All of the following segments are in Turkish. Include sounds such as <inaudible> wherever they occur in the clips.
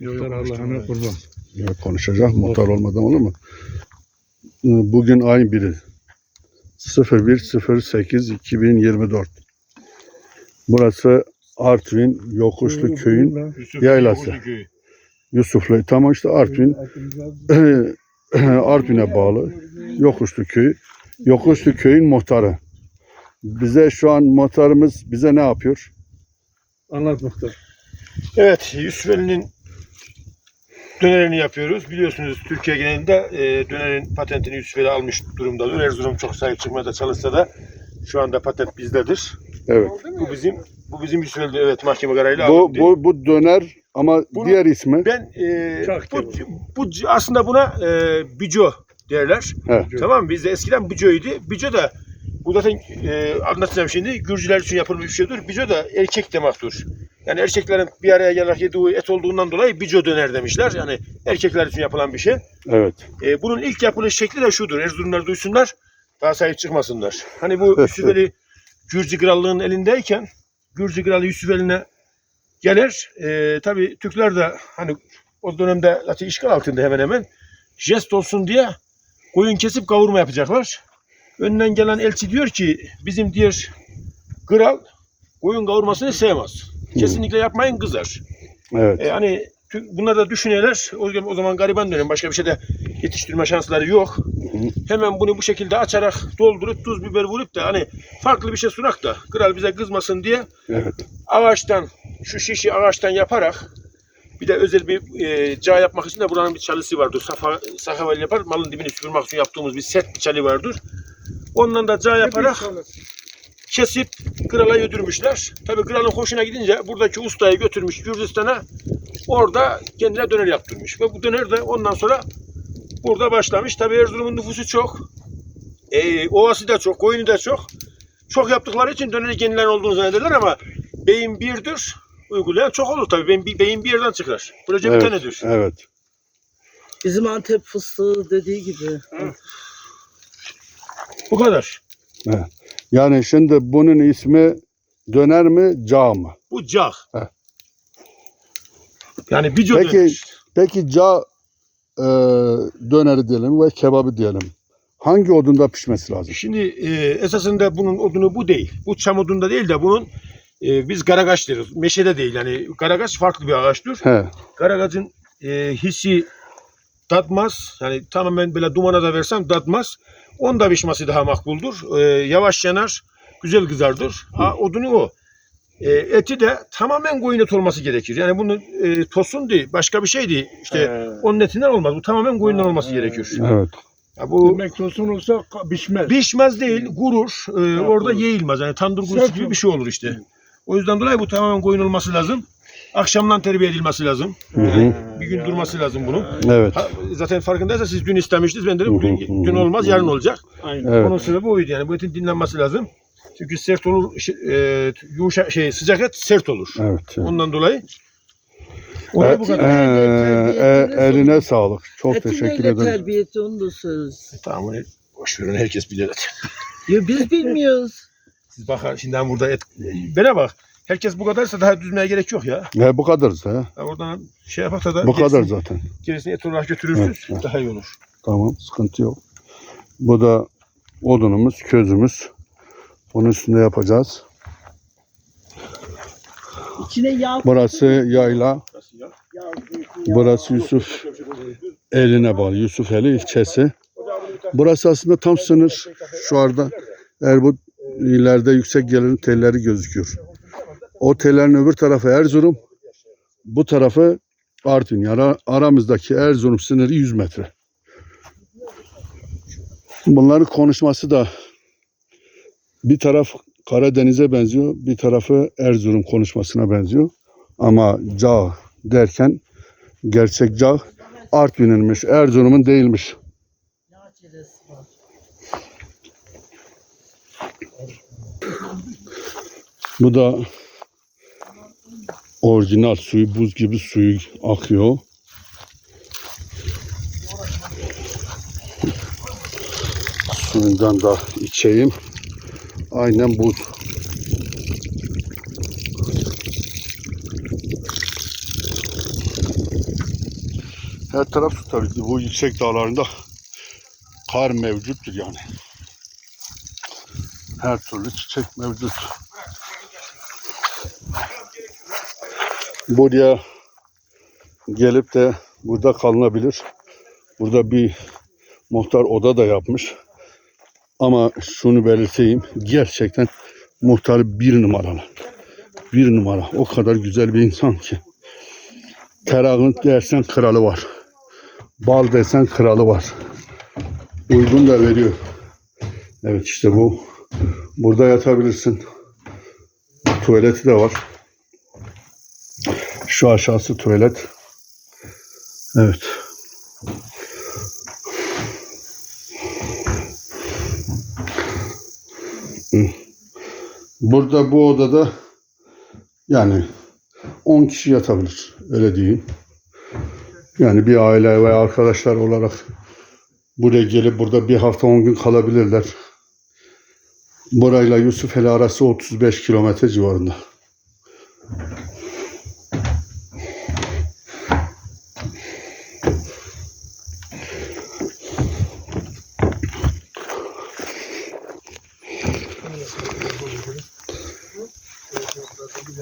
Muhtar Allah'ına kurban. Ya konuşacak motor olmadan olur mu? Bugün ayın biri. 01.08.2024. Burası Artvin Yokuşlu Köyün Yaylası. Yusuflu. Tam işte Artvin <clears throat> Artvin'e bağlı Yokuşlu Köyü. Yokuşlu Köyün muhtarı. Bize şu an muhtarımız bize ne yapıyor? Anlat muhtar. Evet, Yusufeli'nin dönerini yapıyoruz. Biliyorsunuz Türkiye genelinde e, dönerin patentini Yusufeli almış durumdadır. Erzurum çok sahip çıkmaya da çalışsa da şu anda patent bizdedir. Evet. Bu bizim bu bizim Yusufeli'de evet mahkeme kararıyla Bu alındı. bu bu döner ama Bunu- diğer ismi ben e, Çak bu, bu aslında buna e, bico derler. He. Tamam mı? Bizde eskiden bicoydu. Bico da bu zaten e, anlatacağım şimdi. Gürcüler için yapılmış bir şeydir. Bico da erkek demektir. Yani erkeklerin bir araya gelerek yediği et olduğundan dolayı bico döner demişler. Yani erkekler için yapılan bir şey. evet. E, bunun ilk yapılış şekli de şudur. Erzurumlar duysunlar. Daha sahip çıkmasınlar. Hani bu Yusufeli Gürcü Krallığı'nın elindeyken Gürcü Kralı Yusufeli'ne gelir. E, Tabi Türkler de hani o dönemde zaten işgal altında hemen hemen jest olsun diye koyun kesip kavurma yapacaklar. Önden gelen elçi diyor ki bizim diğer kral koyun kavurmasını sevmez. Kesinlikle yapmayın kızar. Evet. E, hani bunlar da düşünüyorlar. O, o zaman gariban dönem başka bir şey de yetiştirme şansları yok. Hemen bunu bu şekilde açarak doldurup tuz biber vurup da hani farklı bir şey sunak da kral bize kızmasın diye Evet. ağaçtan şu şişi ağaçtan yaparak bir de özel bir e, cağ yapmak için de buranın bir çalısı vardır. Safa, sahavel yapar. Malın dibini süpürmek için yaptığımız bir set bir çalı vardır. Ondan da cağ yaparak kesip krala götürmüşler. Tabii kralın hoşuna gidince buradaki ustayı götürmüş Gürcistan'a. Orada kendine döner yaptırmış. Ve bu döner de ondan sonra burada başlamış. Tabii Erzurum'un nüfusu çok. E, ovası da çok, koyunu da çok. Çok yaptıkları için döneri kendilerine olduğunu zannederler ama beyin birdir. Uygulayan çok olur tabii. Beyin, beyin bir yerden çıkar. Böylece bir Evet. tanedir. Evet. Bizim Antep fıstığı dediği gibi. Bu kadar. Yani şimdi bunun ismi döner mi, cağ mı? Bu cağ. Heh. Yani bico Peki- döner. Peki cağ e, döneri diyelim ve kebabı diyelim. Hangi odunda pişmesi lazım? Şimdi e, esasında bunun odunu bu değil. Bu çam odunda değil de bunun e, biz garagaç deriz. Meşede değil. Yani garagaç farklı bir ağaçtır. He. Garagacın e, hissi tatmaz. Yani tamamen böyle dumana da versem tatmaz. Onda pişmesi daha makbuldür. E, yavaş yanar, güzel kızardır. Ha, odunu o. E, eti de tamamen koyun eti olması gerekir. Yani bunun e, tosun değil, başka bir şey değil. İşte onun etinden olmaz. Bu tamamen koyundan olması gerekir. Evet. Ya bu Demek tosun olsa pişmez. Pişmez değil, gurur. Ee, orada yeğilmez. Yani tandır gurusu Sert gibi bir şey olur işte. O yüzden dolayı bu tamamen koyun olması lazım. Akşamdan terbiye edilmesi lazım. Hı hı. Yani bir gün durması lazım bunun. Evet. Ha, zaten farkındaysa siz dün istemiştiniz. Ben dedim hı, dün olmaz hı. yarın olacak. Aynen. Evet. Onun sebebi oydu yani. Bu etin dinlenmesi lazım. Çünkü sert olur, şey, e, yumuşak şey sıcak et sert olur. Evet. evet. Ondan dolayı. E, bu kadar. e, e, eline sağlık. Çok Etin teşekkür ederim. terbiyeti onu da söz. Tamam onu boş verin herkes bilir zaten. Ya biz bilmiyoruz. Siz bakar şimdi ben burada et. Bana bak. Herkes bu kadarsa daha düzmeye gerek yok ya. Ve bu kadar zaten. Ha, oradan şey yapak da, Bu kadar zaten. gerisini et olarak götürürsünüz. Evet, evet. Daha iyi olur. Tamam. Sıkıntı yok. Bu da odunumuz, közümüz. Bunun üstünde yapacağız. İçine yağ Burası yayla. Burası Yusuf eline bağlı. Yusufeli ilçesi. Burası aslında tam sınır. Şu anda eğer bu ileride yüksek gelirin telleri gözüküyor. O tellerin öbür tarafı Erzurum. Bu tarafı Artvin. Yani aramızdaki Erzurum sınırı 100 metre. Bunların konuşması da bir taraf Karadeniz'e benziyor, bir tarafı Erzurum konuşmasına benziyor. Ama Cağ derken gerçek Cağ Artvin'inmiş, Erzurum'un değilmiş. Bu da orijinal suyu, buz gibi suyu akıyor. Suyundan da içeyim. Aynen buz. Her taraf su tabii ki. Bu yüksek dağlarında kar mevcuttur yani. Her türlü çiçek mevcut. Buraya gelip de burada kalınabilir. Burada bir muhtar oda da yapmış. Ama şunu belirteyim. Gerçekten muhtar bir numaralı. Bir numara. O kadar güzel bir insan ki. Terağın dersen kralı var. Bal desen kralı var. Uygun da veriyor. Evet işte bu. Burada yatabilirsin. Tuvaleti de var. Şu aşağısı tuvalet. Evet. Burada bu odada yani 10 kişi yatabilir. Öyle diyeyim. Yani bir aile veya arkadaşlar olarak buraya gelip burada bir hafta 10 gün kalabilirler. Burayla Yusufeli arası 35 kilometre civarında.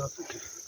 Hadi bakalım.